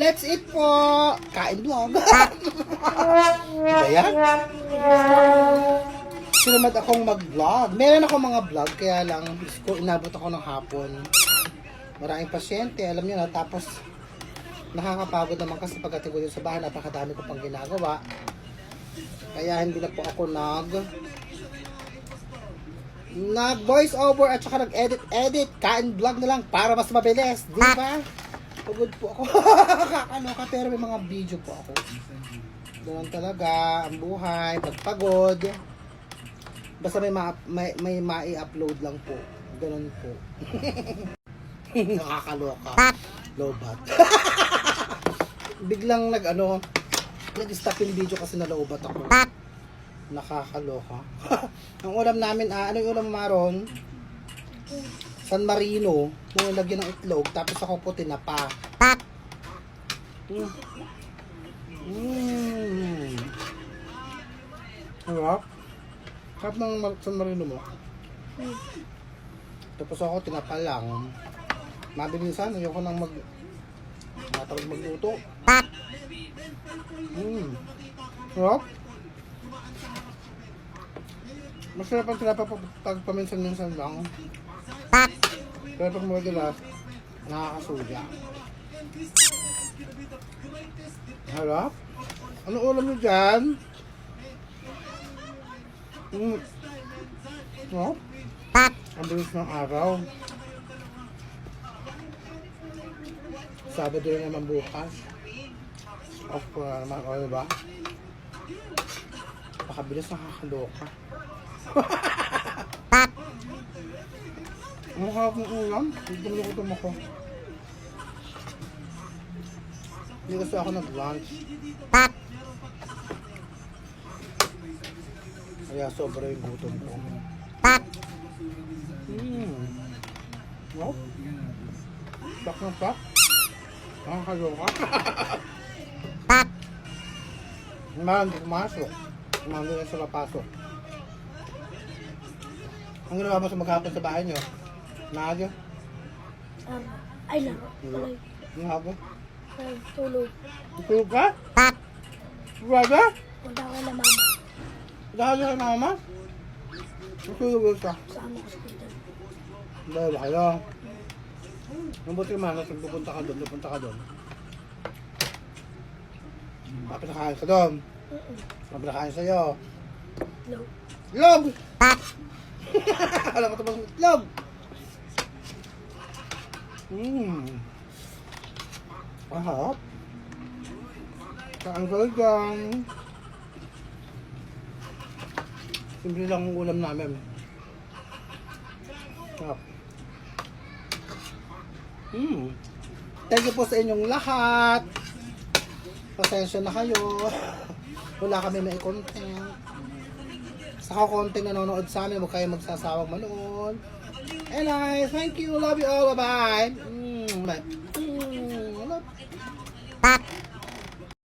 Let's eat po! Kain vlog. Ayan. Sinamad akong mag-vlog. Meron ako mga vlog, kaya lang, ko, inabot ako ng hapon. Maraming pasyente, alam niyo na, tapos nakakapagod naman kasi pagdating ko sa bahay, napakadami ko pang ginagawa. Kaya hindi na po ako nag nag voice over at saka nag edit edit kain vlog na lang para mas mabilis di ba pagod po ako. Kakaloka pero may mga video po ako. Ganun talaga ang buhay pagpagod. Basta may ma may, may mai-upload lang po. Ganun po. Nakakaloka. Lobat. Biglang nag ano nag-stop yung video kasi nalobat ako. Nakakaloka. ang ulam namin, ah, ano yung ulam maron? San Marino. Nung lagyan ng itlog, tapos ako po tinapa. Mm. Mm. Harap. Harap ng Mar- San Marino mo. Tapos ako tinapa lang. Mabilisan, ayoko nang mag matawag magluto. Mm. Harap. Masarap ang tinapa pag, pag paminsan-minsan lang. Pero pag madalas, nakakasuya. Harap? Ano ulam nyo dyan? Mm. No? Ang bilis ng araw. Sabado rin naman bukas. Off ko na naman, o diba? Pakabilis nakakaloka. Ang harap ng ulam. Hindi ko gutom ako. Hindi kasi ako nag-lunch. Kaya sobra yung gutom ko. Hmm. Wow. Sak na sak. Nakakaloka. Hindi pumasok. Mahal hindi na sila pasok. Ang ginawa mo sa maghapon sa bahay niyo? Maaga? Um, ay laro. Ang hapon? Ay, tulog. Tutulog ka? Brother? Punta ko na mama. Dahil ka na mama? Tutulog ka. Sa aming hospital. Dahil kayo. Mabuti naman, nasa pupunta ka doon, pupunta ka doon. Papinakain ka doon. Papinakain sa'yo. No. Itlog! Alam mo ito bang itlog? Mmm. Ahap. Saan ka dyan? Simple lang ang ulam namin. Sarap. Hmm. Thank you po sa inyong lahat. Pasensya na kayo. Wala kami may content. Sa konting nanonood sa amin, huwag kayong magsasawang manood. And I thank you, love you all, bye-bye. Mm, bye. Mm, love.